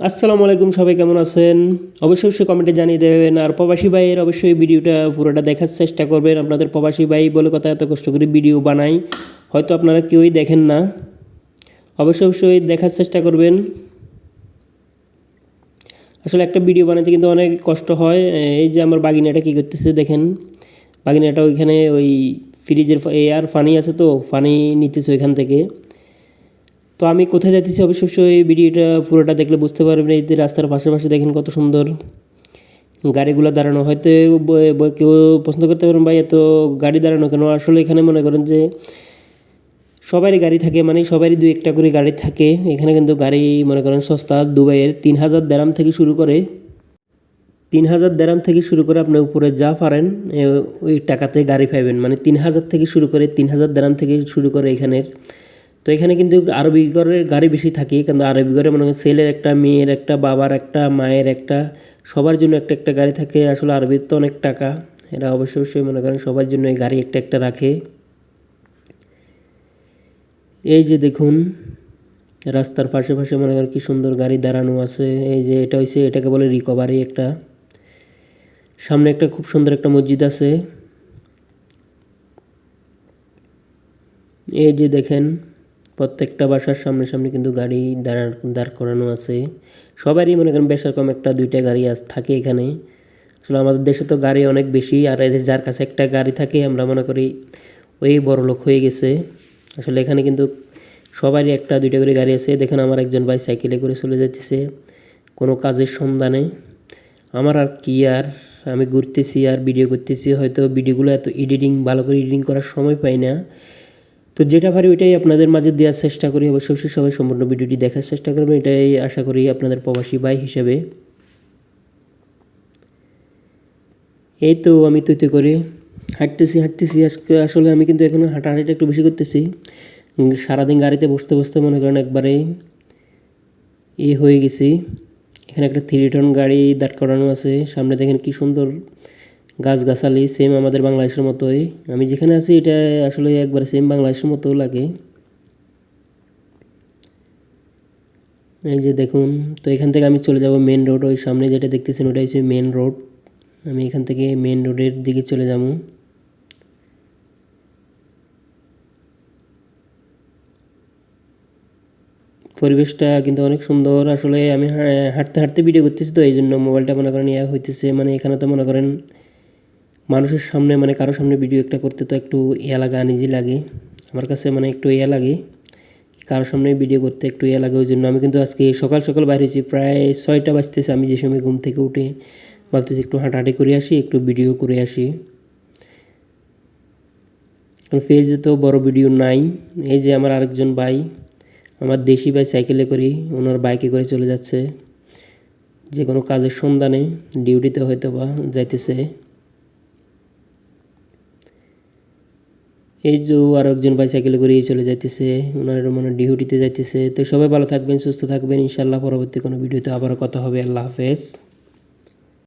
আসসালামু আলাইকুম, সবাই কেমন আছেন? অবশ্যই অবশ্যই কমেন্টে জানিয়ে দেবেন। আর প্রবাসী ভাইয়ের অবশ্যই ভিডিওটা পুরোটা দেখার চেষ্টা করবেন। আপনাদের প্রবাসী ভাই বলে কথা এত কষ্ট করে ভিডিও বানাই, হয়তো আপনারা কেউই দেখেন না। অবশ্যই অবশ্যই দেখার চেষ্টা করবেন। আসলে একটা ভিডিও বানাতে কিন্তু অনেক কষ্ট হয়। এই যে আমার বাগিনাটা কী করতেছে দেখেন। বাগিনাটা ওইখানে ওই ফ্রিজের এয়ার ফানি আছে তো ফানি নিতেছে ওইখান থেকে। তো আমি কোথায় যাচ্ছি অবশ্যই ভিডিওটা, পুরোটা দেখলে বুঝতে পারবেন। এই যে রাস্তার পাশে পাশে দেখেন কত সুন্দর গাড়িগুলো দাঁড়ানো। হয়তো কেউ পছন্দ করতে পারেন ভাই, এত গাড়ি দাঁড়ানো কেন? আসলে এখানে মনে করেন যে সবারই গাড়ি থাকে মানে সবারই দু একটা করে গাড়ি থাকে। এখানে কিন্তু গাড়ি মনে করেন সস্তা, দুবাইয়ের তিন হাজার দেরাম থেকে শুরু করে, তিন হাজার দেরাম থেকে শুরু করে আপনি উপরে যা পারেন ওই টাকাতে গাড়ি পাইবেন। মানে তিন হাজার থেকে শুরু করে তিন হাজার দেরাম থেকে শুরু করে এখানের তো এখানে কিন্তু আরবি ঘরের গাড়ি বেশি থাকে, কিন্তু আরবি ঘরে মনে হয় ছেলের একটা, মেয়ের একটা, বাবার একটা, মায়ের একটা, সবার জন্য একটা একটা গাড়ি থাকে। আসলে আরবির তো অনেক টাকা, এরা অবশ্যই অবশ্যই মনে করেন সবার জন্য এই গাড়ি একটা একটা রাখে। এই যে দেখুন, রাস্তার পাশে পাশে মনে করেন কি সুন্দর গাড়ি দাঁড়ানো আছে। এই যে এটা হচ্ছে এটাকে বলে রিকভারি একটা। সামনে একটা খুব সুন্দর একটা মসজিদ আছে। এই যে দেখেন প্রত্যেকটা বাসার সামনে সামনে কিন্তু গাড়ি দাঁড়া, দাঁড় করানো আছে। সবারই মনে করেন বেশ রকম একটা, দুইটা গাড়ি আস, থাকে এখানে। আসলে আমাদের দেশে তো গাড়ি অনেক বেশি, আর এদের যার কাছে একটা গাড়ি থাকে, আমরা মনে করি ওই বড় লোক হয়ে গেছে। আসলে এখানে কিন্তু সবারই একটা, দুইটা করে গাড়ি আছে। দেখেন আমার একজন ভাই সাইকেলে করে চলে যাইতেছে কোনো কাজের সন্ধানে। আমার আর কি আর, আমি ঘুরতেছি আর ভিডিও করতেছি, হয়তো ভিডিওগুলো এত এডিটিং ভালো করে এডিটিং করার সময় পাই না। তো যেটা পারি ওইটাই আপনাদের মাঝে দেওয়ার চেষ্টা করি। অবশ্যই সবাই সম্পূর্ণ ভিডিওটি দেখার চেষ্টা করবেন। এটাই আশা করি আপনাদের প্রবাসী ভাই হিসেবে। এই তো আমি তুই করে হাঁটতেছি হাঁটতেছি। আজকে আসলে আমি কিন্তু এখন হাঁটাহাঁটিটা একটু বেশি করতেছি। সারাদিন গাড়িতে বসতে বসতে মনে করেন একবারে এ হয়ে গেছি। এখানে একটা থ্রি টন গাড়ি দাঁড় করানো আছে। সামনে দেখেন কি সুন্দর গাছগাছালি সেম আমাদের বাংলাদেশের মতোই। আমি যেখানে আছি, এটা আসলে একবার সেম বাংলাদেশের মতো লাগে। এই যে দেখুন, তো এখান থেকে আমি চলে যাব মেন রোড ওই সামনে যেটা দেখতেছেন ওটা হচ্ছে মেন রোড আমি এখান থেকে মেন রোডের দিকে চলে যাব। পরিবেশটা কিন্তু অনেক সুন্দর, আসলে আমি হাঁটতে হাঁটতে ভিডিও করতেছি তো, এই জন্য মোবাইলটা মনে করেন ইয়া হইতেছে মানে এখানে তো মনে করেন মানুষের সামনে মানে কারোর সামনে ভিডিও একটা করতে তো একটু ইয়া লাগে আনিজি লাগে। আমার কাছে মানে একটু ইয়া লাগে কারোর সামনে ভিডিও করতে একটু ইয়া লাগে ওই জন্য আমি কিন্তু আজকে সকাল সকাল বাইরে হয়েছি, প্রায় ছয়টা বাজতেছে আমি যে সময় ঘুম থেকে উঠে। ভাবতেছি একটু হাঁটাহাঁটি করে আসি, একটু ভিডিও করে আসি। পেজে তো বড় ভিডিও নাই। এই যে আমার আরেকজন ভাই, আমার দেশি ভাই সাইকেলে করি, ওনার বাইকে করে চলে যাচ্ছে। যে কোনো কাজের সন্ধানে ডিউটিতে হয়তো বা যাইতেছে। এই যে আর একজন ভাই সাইকেলে চলে যাইতেছে ওনার মানে ডিউটিতে যাইতেছে। তো সবাই ভালো থাকবেন, সুস্থ থাকবেন। ইনশাল্লাহ পরবর্তী কোনো ভিডিওতে আবারও কথা হবে। আল্লাহ হাফেজ।